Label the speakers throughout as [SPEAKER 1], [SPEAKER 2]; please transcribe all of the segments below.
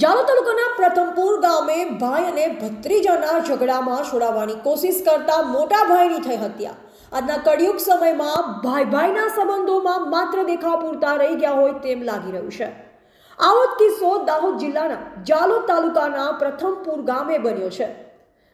[SPEAKER 1] જાલો તાલુકાના પ્રથમપુર ગામે ભાઈ અને ભત્રીજાના ઝઘડામાં છોડાવવાની કોશિશ કરતા મોટા ભાઈની થઈ હત્યા. આજના કડિયુગ સમયમાં ભાઈ ભાઈના સંબંધોમાં માત્ર દેખાવ પૂરતા રહી ગયા હોય તેમ લાગી રહ્યું છે. આવો જ કિસ્સો દાહોદ જિલ્લાના જાલોદ તાલુકાના પ્રથમપુર ગામે બન્યો છે.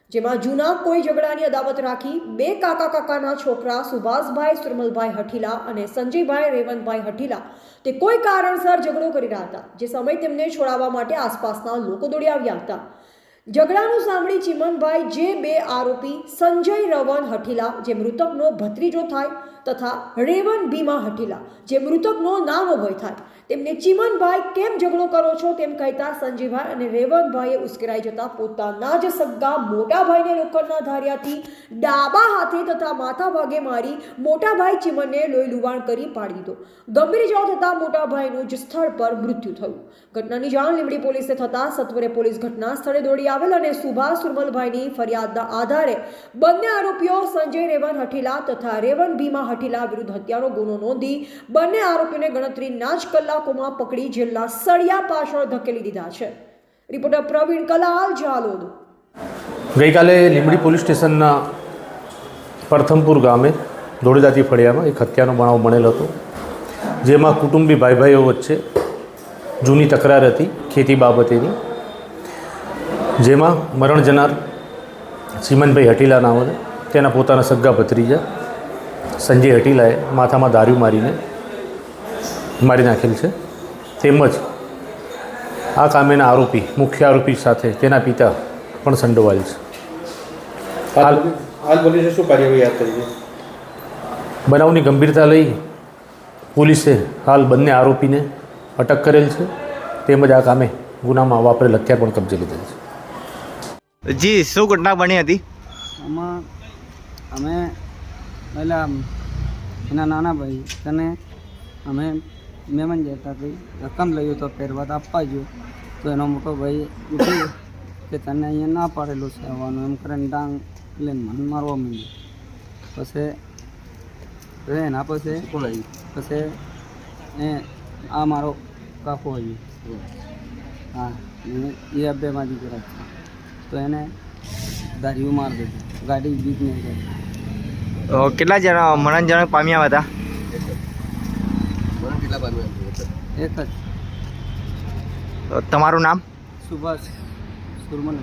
[SPEAKER 1] જેમાં જૂના કોઈ ઝઘડાની અદાવત રાખી બે કાકા કાકાના છોકરા સુભાષભાઈ, સુરમલભાઈ હઠીલા અને સંજયભાઈ, રેવંતભાઈ હઠીલા તે કોઈ કારણસર ઝઘડો કરી રહ્યા હતા, જે સમય તેમને છોડાવવા માટે આસપાસના લોકો દોડી આવ્યા હતા. ઝઘડાનું સાંભળી ચિમનભાઈ જે બે આરોપી સંજય, રવન હઠીલા, જે મૃતકનો ભત્રીજો થાય, તથા રેવન ભીમા હઠીલા, જે મૃતકનો નાનો ભય થાય તેમને ચિમનભાઈ કેમ ઝઘડો કરો છો તેમ કહેતા સંજયભાઈ અને રેવનભાઈએ ઉશ્કેરાઈ જતા પોતાના જ સગા મોટાભાઈને લોખંડના ધાર્યાથી ડાબા હાથે તથા માથા ભાગે મારી મોટાભાઈ ચીમનને લોહી લુવાણ કરી પાડી દીધો. ગંભીર ઇજાઓ થતાં મોટાભાઈનું જ સ્થળ પર મૃત્યુ થયું. ઘટનાની જાણ લીંબડી પોલીસે થતાં સત્વરે પોલીસ ઘટના સ્થળે દોડી આવેલ અને સુભાષ સુરમલભાઈની ફરિયાદના આધારે બંને આરોપીઓ સંજય રેવન હઠીલા તથા રેવન ભીમા હઠીલા વિરુદ્ધ હત્યાનો ગુનો નોંધી બંને આરોપીઓને ગણતરીના જ કલાકોમાં પકડી જેલના સળિયા પાછળ ધકેલી દીધા છે. રિપોર્ટર પ્રવીણ કલાલ જાલોદ
[SPEAKER 2] ગઈકાલે લીંબડી પોલીસ સ્ટેશનના પ્રથમપુર ગામે દોડજાતી ફળિયામાં એક હત્યાનો બનાવ બનેલ હતો, જેમાં કુટુંબી ભાઈ ભાઈઓ વચ્ચે જૂની તકરાર હતી ખેતી બાબતેની, જેમાં મરણ જનાર ચીમનભાઈ હટીલા નામ તેના પોતાના સગ્ગા ભત્રીજા સંજય હટીલાએ માથામાં દારૂ મારીને મારી નાખેલ છે. તેમજ આ કામેના આરોપી મુખ્ય આરોપી સાથે તેના પિતા પણ સંડોવાયેલ છે.
[SPEAKER 3] હાલ પોલીસે શું કાર્યવાહી હાથ ધરી છે?
[SPEAKER 2] બનાવની ગંભીરતા લઈ પોલીસે હાલ બંને આરોપીને અટક કરેલ છે. તેમજ આ કામે ગુનામાં વાપરેલ હથિયાર પણ કબજે લીધેલ છે.
[SPEAKER 4] જી શું ઘટના બની હતી?
[SPEAKER 5] આમાં અમે પહેલા એના નાના ભાઈ તને અમે મહેમાન જતા હતી રકમ લઈ તો ફેરવાદ આપવા ગયો. તો એનો મોટો ભાઈ ઉઠી કે તને અહીંયા ના પાડેલું છે આવવાનું એમ કરીને ડાંગ લઈને મને મારવા માંડ્યું. પછી રે એના પછી
[SPEAKER 3] બોલાવી આવ્યું?
[SPEAKER 5] પછી એ આ મારો કાકો આવ્યો. હા એને એ બે માં દીકરા તો એને દારીઓ માર દીધું. ગાડી બીક નહીં
[SPEAKER 4] કેટલા જણા મરણ જણા પામ્યા હતા?
[SPEAKER 5] એક જ.
[SPEAKER 4] તમારું નામ?
[SPEAKER 5] સુભાષ સુરમન